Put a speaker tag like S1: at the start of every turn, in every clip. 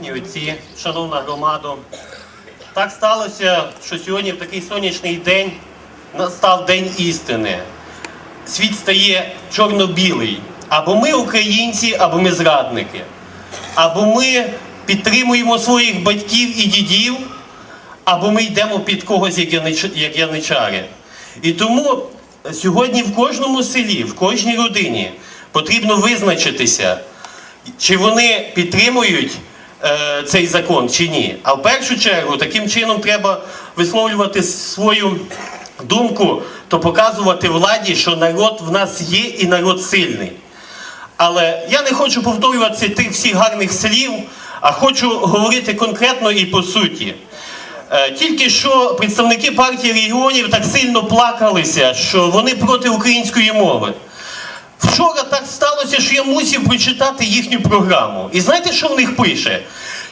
S1: Небесні Отці, шановна громада, так сталося, що сьогодні в такий сонячний день настав день істини. Світ стає чорно-білий. Або ми українці, або ми зрадники. Або ми підтримуємо своїх батьків і дідів, або ми йдемо під когось, як янич- як яничари. І тому сьогодні в кожному селі, в кожній родині потрібно визначитися, чи вони підтримують е, цей закон чи ні. А в першу чергу таким чином треба висловлювати свою думку, то показувати владі, що народ в нас є і народ сильний. Але я не хочу повторювати тих всіх гарних слів, а хочу говорити конкретно і по суті. Е, Тільки що представники партії регіонів так сильно плакалися, що вони проти української мови. Вчора так сталося, що я мусив прочитати їхню програму. І знаєте, що в них пише?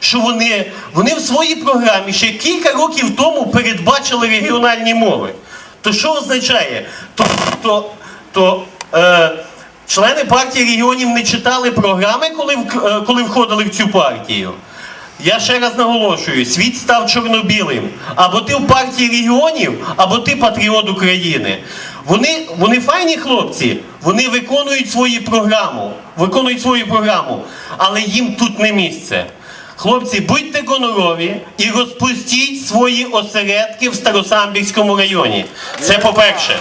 S1: Що вони, вони в своїй програмі ще кілька років тому передбачили регіональні мови. То що означає? То, то, то е, члени партії регіонів не читали програми, коли, е, коли входили в цю партію. Я ще раз наголошую: світ став чорно-білим. Або ти в партії регіонів, або ти патріот України. Вони, вони файні хлопці, вони виконують свою програму, виконують свою програму, але їм тут не місце. Хлопці, будьте гонорові і розпустіть свої осередки в Старосамбірському районі. Це по-перше.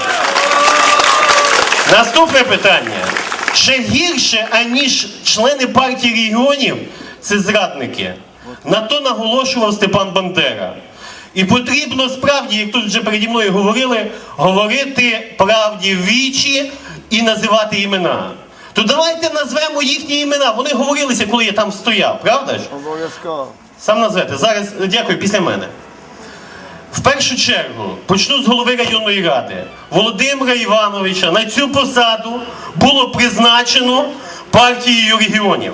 S1: Наступне питання. Ще гірше, аніж члени партії регіонів, це зрадники. На то наголошував Степан Бандера. І потрібно справді, як тут вже переді мною говорили, говорити правді в вічі і називати імена. То давайте назвемо їхні імена. Вони говорилися, коли я там стояв, правда ж?
S2: Обов'язково.
S1: Сам назвете. Зараз дякую після мене. В першу чергу почну з голови районної ради. Володимира Івановича на цю посаду було призначено партією регіонів.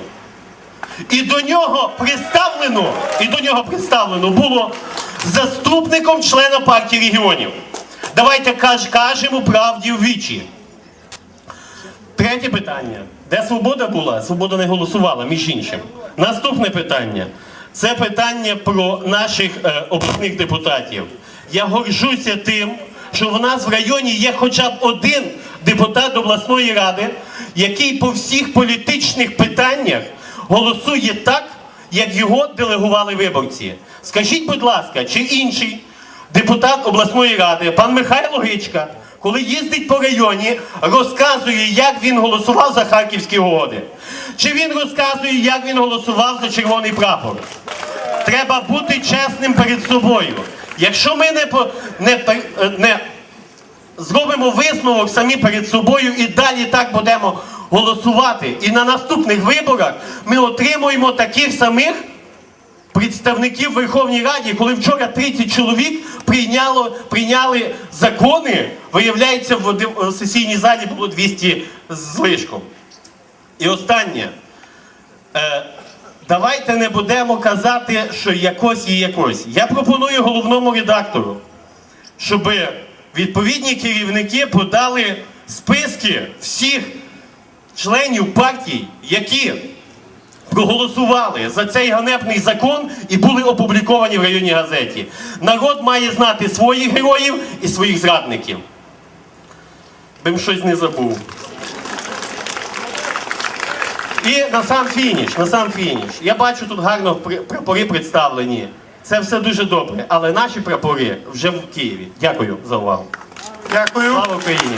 S1: І до нього представлено, і до нього представлено було заступником члена партії регіонів. Давайте каж, кажемо правді в вічі. Третє питання. Де свобода була? Свобода не голосувала, між іншим. Наступне питання. Це питання про наших е, обласних депутатів. Я горжуся тим, що в нас в районі є хоча б один депутат обласної ради, який по всіх політичних питаннях голосує так, як його делегували виборці. Скажіть, будь ласка, чи інший депутат обласної ради, пан Михайло Гичка, коли їздить по районі, розказує, як він голосував за харківські угоди. Чи він розказує, як він голосував за червоний прапор. Треба бути чесним перед собою. Якщо ми не, не, не зробимо висновок самі перед собою і далі так будемо голосувати, і на наступних виборах ми отримуємо таких самих представників Верховній Раді, коли вчора 30 чоловік прийняло, прийняли закони, виявляється, в сесійній залі було 200 з злишком. І останнє. Е, давайте не будемо казати, що якось і якось. Я пропоную головному редактору, щоб відповідні керівники подали списки всіх членів партій, які проголосували за цей ганебний закон і були опубліковані в районній газеті. Народ має знати своїх героїв і своїх зрадників. Бим щось не забув. І на сам фініш, на сам фініш. Я бачу тут гарно прапори представлені. Це все дуже добре, але наші прапори вже в Києві. Дякую за увагу.
S2: Дякую.
S1: Слава Україні!